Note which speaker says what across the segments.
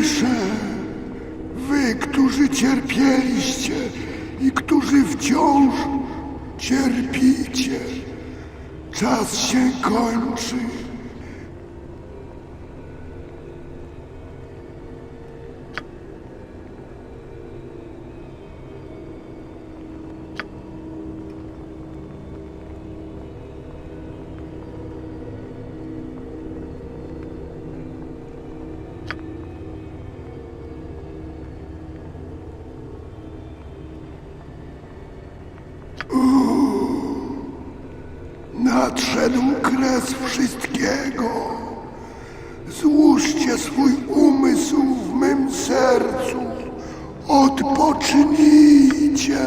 Speaker 1: słyszę. Wy, którzy cierpieliście i którzy wciąż cierpicie. Czas się kończy. Nadszedł kres wszystkiego. Złóżcie swój umysł w mym sercu. Odpocznijcie.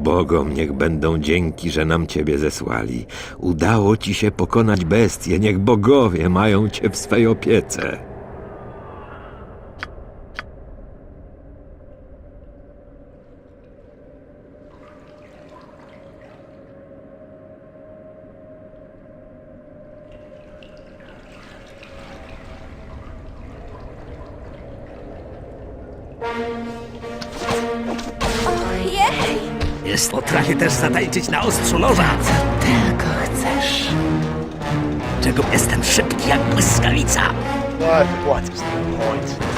Speaker 2: Bogom niech będą dzięki, że nam ciebie zesłali. Udało ci się pokonać bestię, niech bogowie mają cię w swej opiece.
Speaker 3: Zatańczyć na ostrzu noża.
Speaker 4: Co tylko chcesz.
Speaker 3: Czego jestem szybki jak błyskawica.
Speaker 5: But what is the point?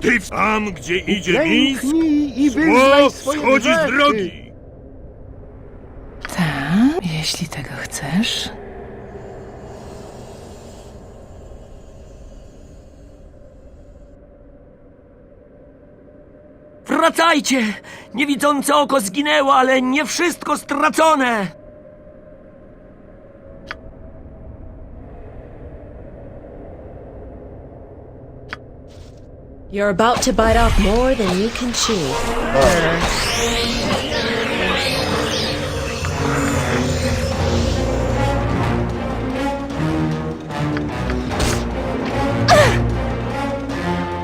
Speaker 6: Ty tam, gdzie idzie mis,
Speaker 5: Klęknij i
Speaker 6: zło
Speaker 5: wyznaj swoje
Speaker 6: schodzi z
Speaker 5: grzechy.
Speaker 6: drogi.
Speaker 4: Tak, jeśli tego chcesz.
Speaker 3: Wracajcie! Niewidzące oko zginęło, ale nie wszystko stracone!
Speaker 7: You're about to bite off more than you can chew.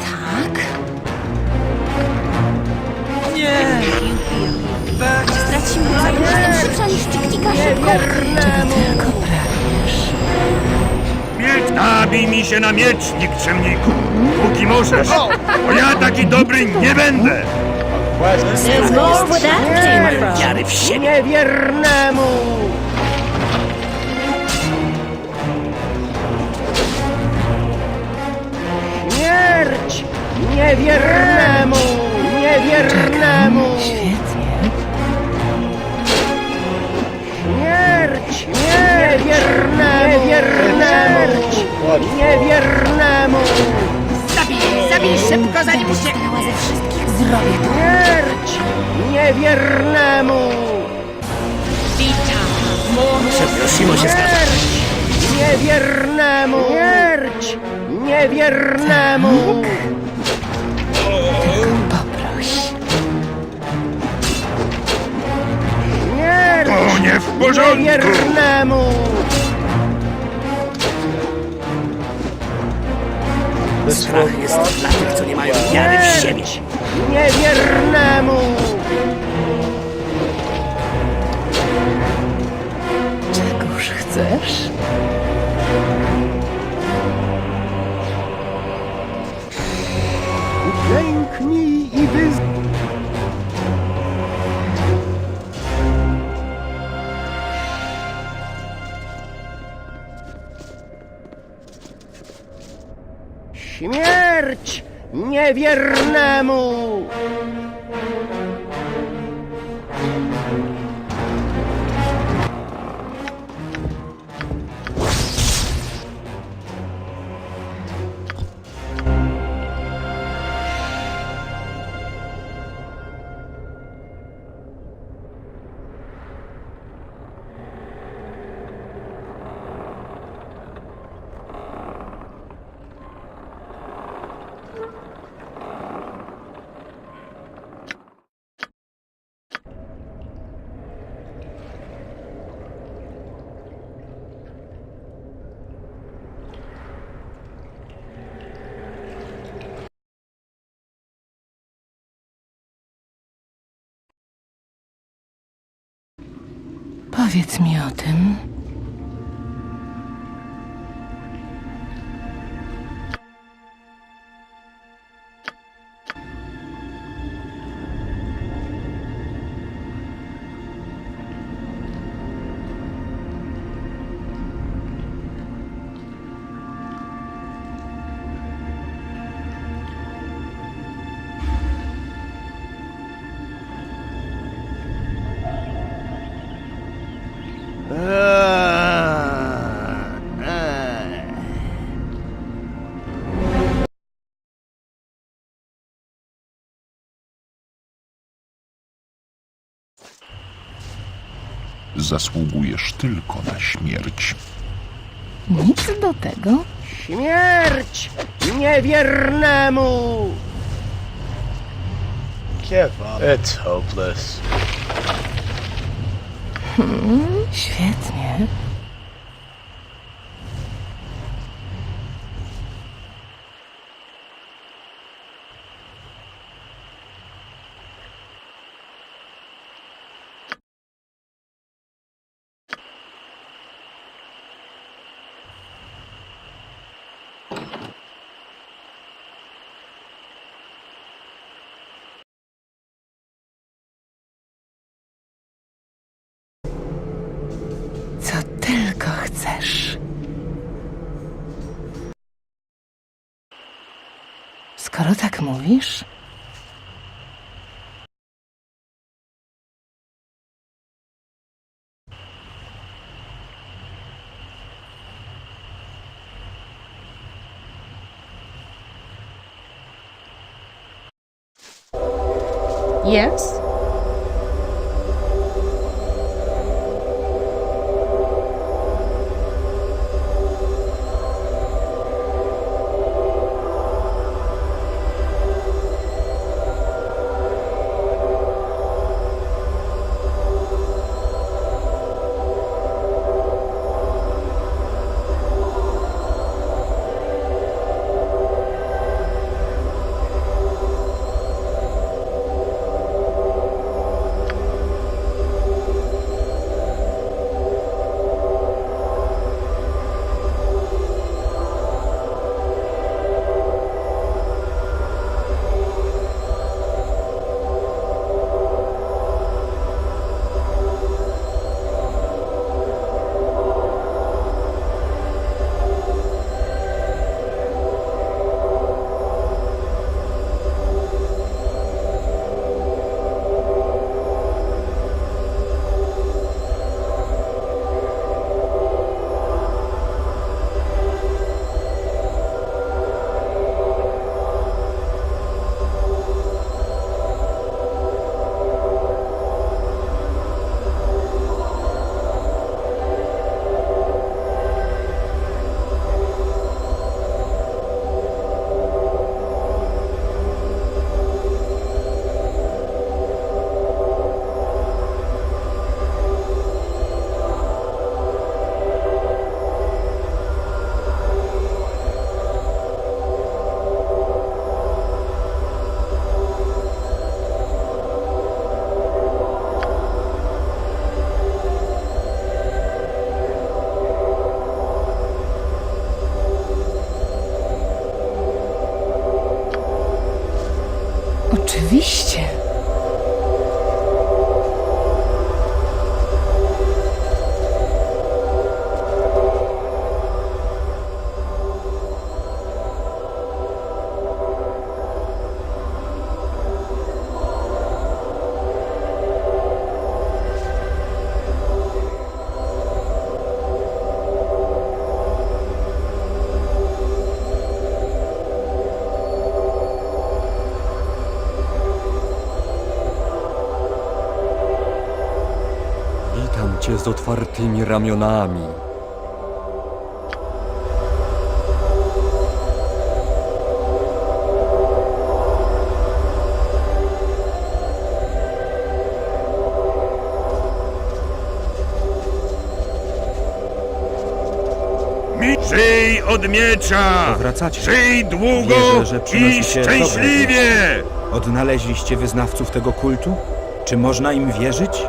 Speaker 7: Tak?
Speaker 3: Nie!
Speaker 7: Stracimy cały Jestem szybsza niż Tiktika szybko.
Speaker 6: Miecz, nabij mi się na miecz, nikczemniku. Póki możesz, bo ja taki dobry nie będę.
Speaker 7: There's more where that came from.
Speaker 3: Wiary w siebie!
Speaker 5: Niewiernemu! Śmierć! Niewiernemu! Niewiernemu!
Speaker 4: Świetnie.
Speaker 5: Śmierć! Niewiernemu! Niewiernemu! Niewiernemu!
Speaker 3: Szybko, zanim się...
Speaker 7: ze wszystkich zrobię to.
Speaker 5: Śmierć! Niewiernemu!
Speaker 3: Przeprosimo się zgadza.
Speaker 5: Śmierć! Niewiernemu! Śmierć! Niewiernemu!
Speaker 4: Poproś.
Speaker 5: Śmierć!
Speaker 6: To nie w porządku.
Speaker 5: Niewiernemu!
Speaker 3: Strach jest dla tych, co nie mają wiary w siebie. niewiernemu!
Speaker 4: Czegoż chcesz?
Speaker 3: Niewiernemu!
Speaker 4: Powiedz mi o tym.
Speaker 8: Zasługujesz tylko na śmierć.
Speaker 4: Nic do tego.
Speaker 3: Śmierć niewiernemu!
Speaker 5: Give up. It's hopeless.
Speaker 4: Świetnie. Co tylko chcesz. Skoro tak mówisz,
Speaker 7: Yes?
Speaker 9: Z otwartymi ramionami.
Speaker 6: Mi... Żyj od miecza!
Speaker 10: Powracacie.
Speaker 6: Żyj długo
Speaker 10: Wierzę, że
Speaker 6: i
Speaker 10: przynosicie dobre
Speaker 6: szczęśliwie!
Speaker 10: Odnaleźliście wyznawców tego kultu? Czy można im wierzyć?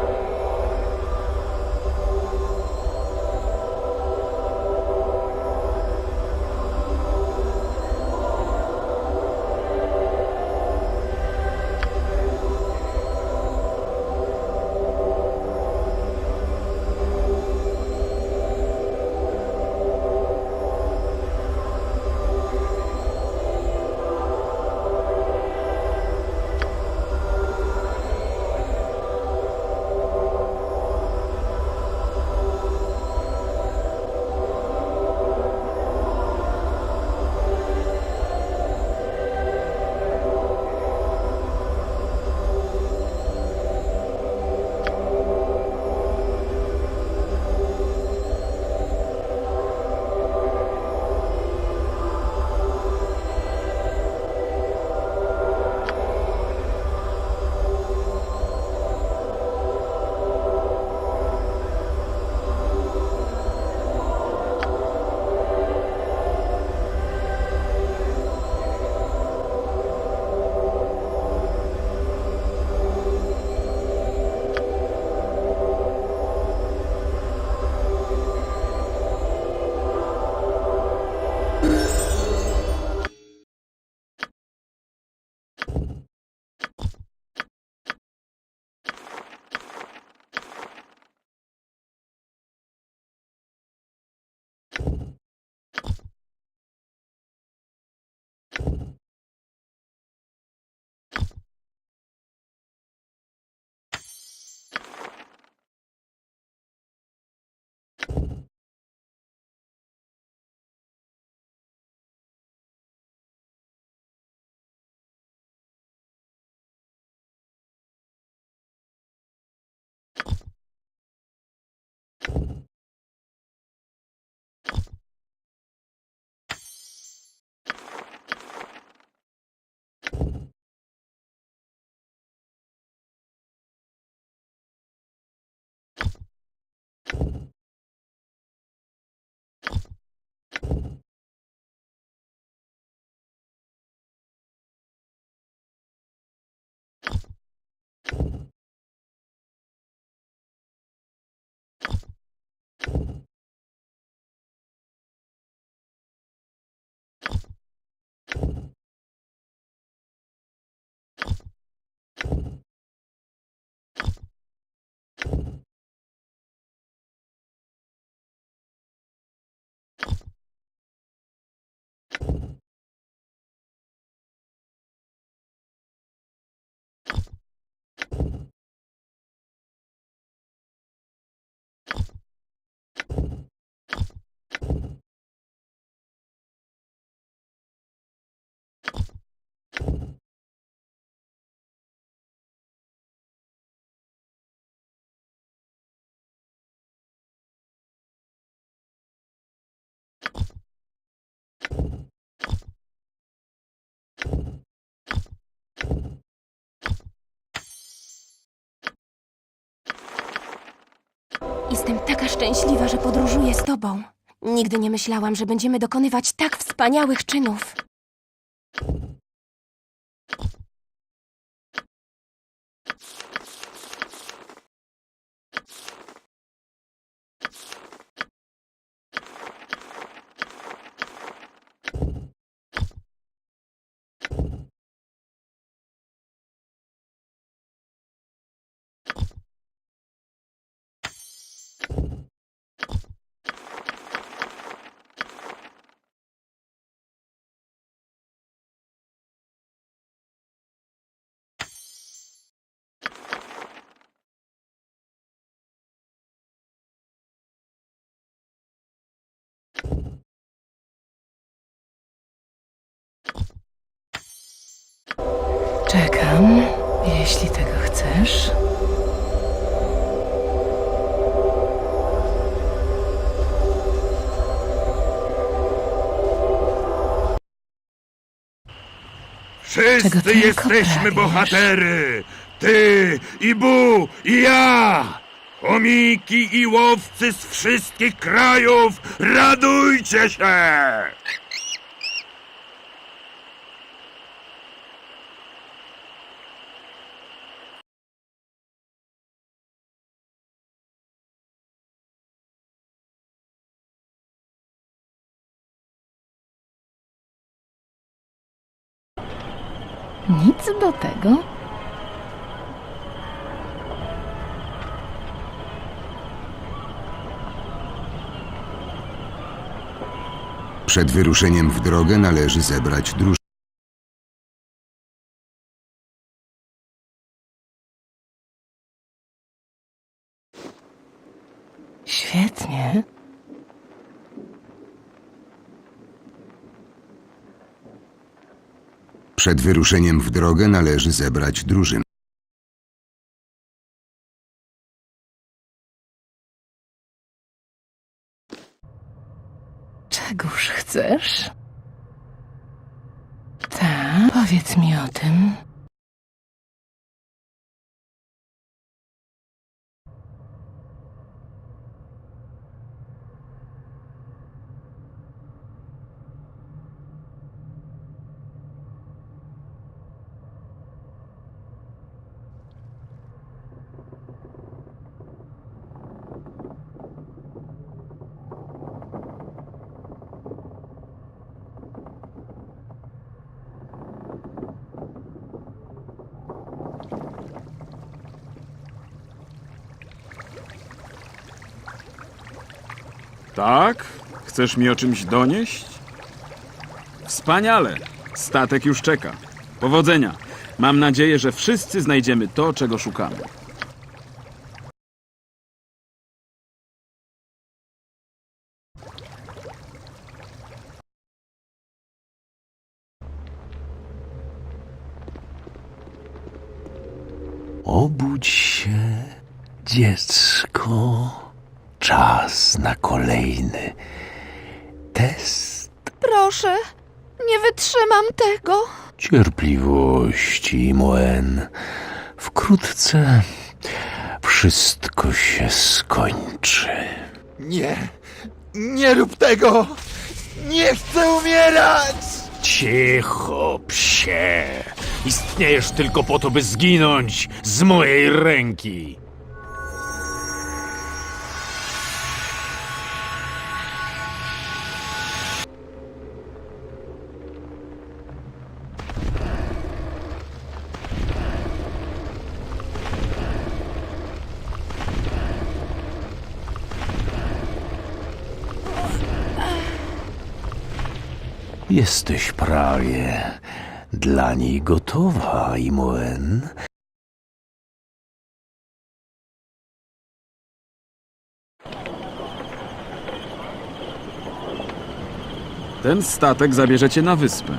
Speaker 7: Jestem taka szczęśliwa, że podróżuję z tobą. Nigdy nie myślałam, że będziemy dokonywać tak wspaniałych czynów.
Speaker 4: Czekam, jeśli tego chcesz. Czego
Speaker 6: Wszyscy
Speaker 4: tylko
Speaker 6: jesteśmy
Speaker 4: pragniesz?
Speaker 6: bohatery! Ty i Bu i ja! Chomiki i łowcy z wszystkich krajów, radujcie się!
Speaker 4: Nic do tego.
Speaker 11: Przed wyruszeniem w drogę należy zebrać drużynę.
Speaker 4: Świetnie.
Speaker 11: Przed wyruszeniem w drogę należy zebrać drużynę.
Speaker 4: Czegóż chcesz? Tak, powiedz mi o tym.
Speaker 12: Tak? Chcesz mi o czymś donieść? Wspaniale. Statek już czeka. Powodzenia. Mam nadzieję, że wszyscy znajdziemy to, czego szukamy.
Speaker 9: Obudź się, dziecko. Czas na kolejny test
Speaker 7: Proszę, nie wytrzymam tego.
Speaker 9: cierpliwości, Moen. Wkrótce wszystko się skończy.
Speaker 11: Nie! Nie rób tego! Nie chcę umierać!
Speaker 9: Cicho, psie. Istniejesz tylko po to, by zginąć z mojej ręki. Jesteś prawie dla niej gotowa, Imoen.
Speaker 12: Ten statek zabierze cię na wyspę.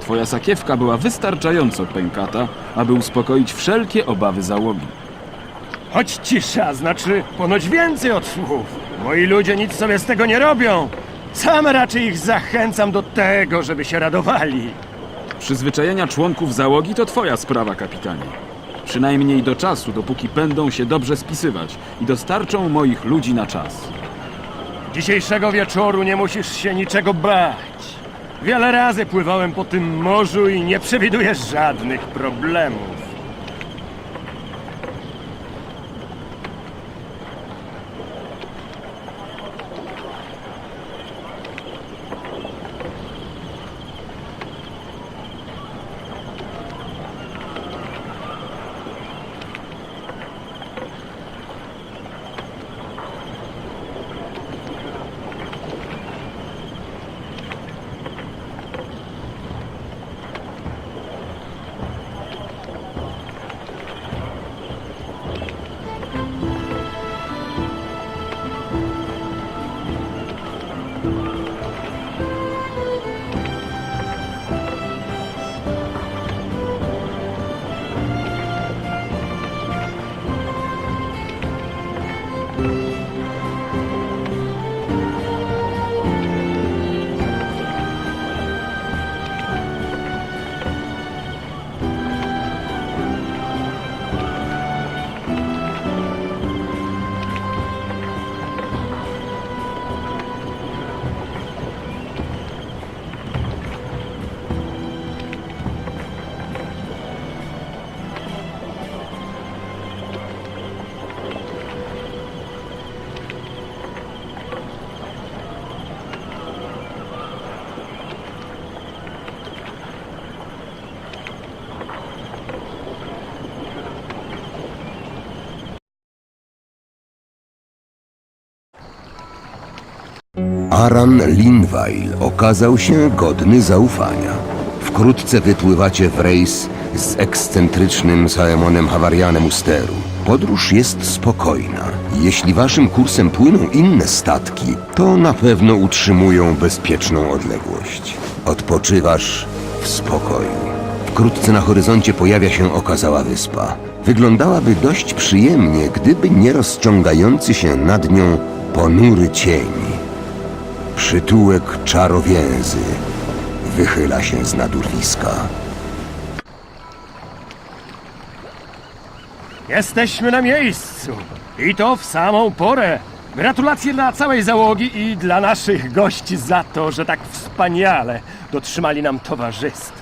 Speaker 12: Twoja sakiewka była wystarczająco pękata, aby uspokoić wszelkie obawy załogi.
Speaker 13: Chodź cisza, znaczy ponoć więcej od słów. Moi ludzie nic sobie z tego nie robią. Sam raczej ich zachęcam do tego, żeby się radowali.
Speaker 12: Przyzwyczajenia członków załogi to twoja sprawa, kapitanie. Przynajmniej do czasu, dopóki będą się dobrze spisywać i dostarczą moich ludzi na czas.
Speaker 13: Dzisiejszego wieczoru nie musisz się niczego bać. Wiele razy pływałem po tym morzu i nie przewiduję żadnych problemów.
Speaker 11: Aran Linvail okazał się godny zaufania. Wkrótce wypływacie w rejs z ekscentrycznym Saemonem Hawarianem u steru. Podróż jest spokojna. Jeśli waszym kursem płyną inne statki, to na pewno utrzymują bezpieczną odległość. Odpoczywasz w spokoju. Wkrótce na horyzoncie pojawia się okazała wyspa. Wyglądałaby dość przyjemnie, gdyby nie rozciągający się nad nią ponury cień. Przytułek czarowięzy wychyla się z nadurwiska.
Speaker 13: Jesteśmy na miejscu. I to w samą porę. Gratulacje dla całej załogi i dla naszych gości za to, że tak wspaniale dotrzymali nam towarzystwa.